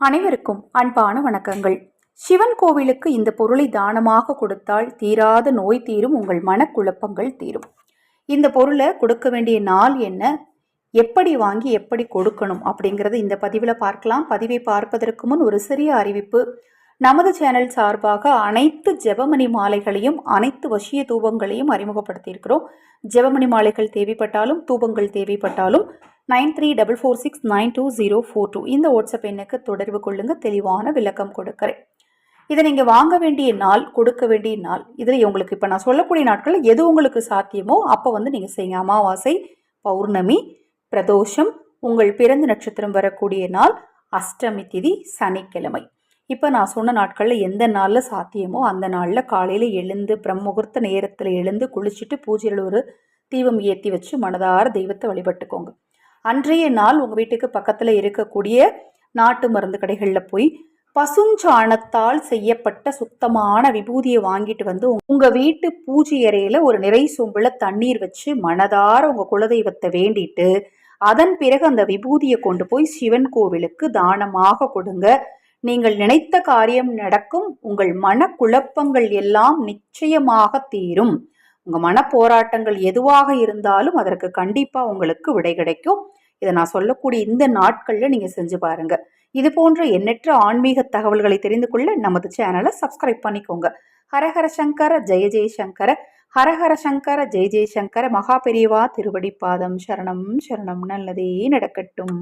அனைவருக்கும் அன்பான வணக்கங்கள். சிவன் கோவிலுக்கு இந்த பொருளை தானமாக கொடுத்தால் தீராத நோய் தீரும் உங்கள் மனக்குழப்பங்கள் தீரும். இந்த பொருளை கொடுக்க வேண்டிய நாள் என்ன? எப்படி வாங்கி எப்படி கொடுக்கணும்? அப்படிங்கிறது இந்த பதிவில் பார்க்கலாம். பதிவை பார்ப்பதற்கு முன் ஒரு சிறிய அறிவிப்பு. நமது சேனல் சார்பாக அனைத்து ஜெபமணி மாலைகளையும் அனைத்து வசிய தூபங்களையும் அறிமுகப்படுத்தியிருக்கிறோம். ஜெபமணி மாலைகள் தேவைப்பட்டாலும் தூபங்கள் தேவைப்பட்டாலும் nine three double four six nine two zero four two. இந்த வாட்ஸ்அப் எண்ணுக்கு தொடர்பு கொள்ளுங்க. தெளிவான விளக்கம் கொடுக்குறேன். இதை நீங்கள் வாங்க வேண்டிய நாள் கொடுக்க வேண்டிய நாள். இதில் உங்களுக்கு இப்போ நான் சொல்லக்கூடிய நாட்கள் எது உங்களுக்கு சாத்தியமோ அப்போ வந்து நீங்கள் செய்யுங்க. அமாவாசை பௌர்ணமி பிரதோஷம் உங்கள் பிறந்த நட்சத்திரம் வரக்கூடிய நாள் அஷ்டமி திதி சனிக்கிழமை. இப்போ நான் சொன்ன நாட்களில் எந்த நாளில் சாத்தியமோ அந்த நாளில் காலையில் எழுந்து பிரம்முகூர்த்த நேரத்தில் எழுந்து குளிச்சுட்டு பூஜையில் ஒரு தீபம் ஏற்றி வச்சு மனதார தெய்வத்தை வழிபட்டுக்கோங்க. அன்றைய நாள் உங்கள் வீட்டுக்கு பக்கத்தில் இருக்கக்கூடிய நாட்டு மருந்து கடைகளில் போய் பசுஞ்சாணத்தால் செய்யப்பட்ட சுத்தமான விபூதியை வாங்கிட்டு வந்து உங்கள் வீட்டு பூஜை அறையில் ஒரு நிறை சொம்பில் தண்ணீர் வச்சு மனதார உங்கள் குலதெய்வத்தை வேண்டிட்டு அதன் பிறகு அந்த விபூதியை கொண்டு போய் சிவன் கோவிலுக்கு தானமாக கொடுங்க. நீங்கள் நினைத்த காரியம் நடக்கும். உங்கள் மனக்குழப்பங்கள் எல்லாம் நிச்சயமாக தீரும். உங்கள் மன போராட்டங்கள் எதுவாக இருந்தாலும் அதற்கு கண்டிப்பாக உங்களுக்கு விடை கிடைக்கும். இதை நான் சொல்லக்கூடிய இந்த நாட்களில் நீங்கள் செஞ்சு பாருங்கள் இது போன்ற எண்ணற்ற ஆன்மீக தகவல்களை தெரிந்து கொள்ள நமது சேனலை சப்ஸ்கிரைப் பண்ணிக்கோங்க. ஹரஹர சங்கர ஜெய ஜெயசங்கர ஹரஹர சங்கர ஜெய ஜெயசங்கர மகா பெரியவா திருவடி பாதம் சரணம் சரணம். நல்லதே நடக்கட்டும்.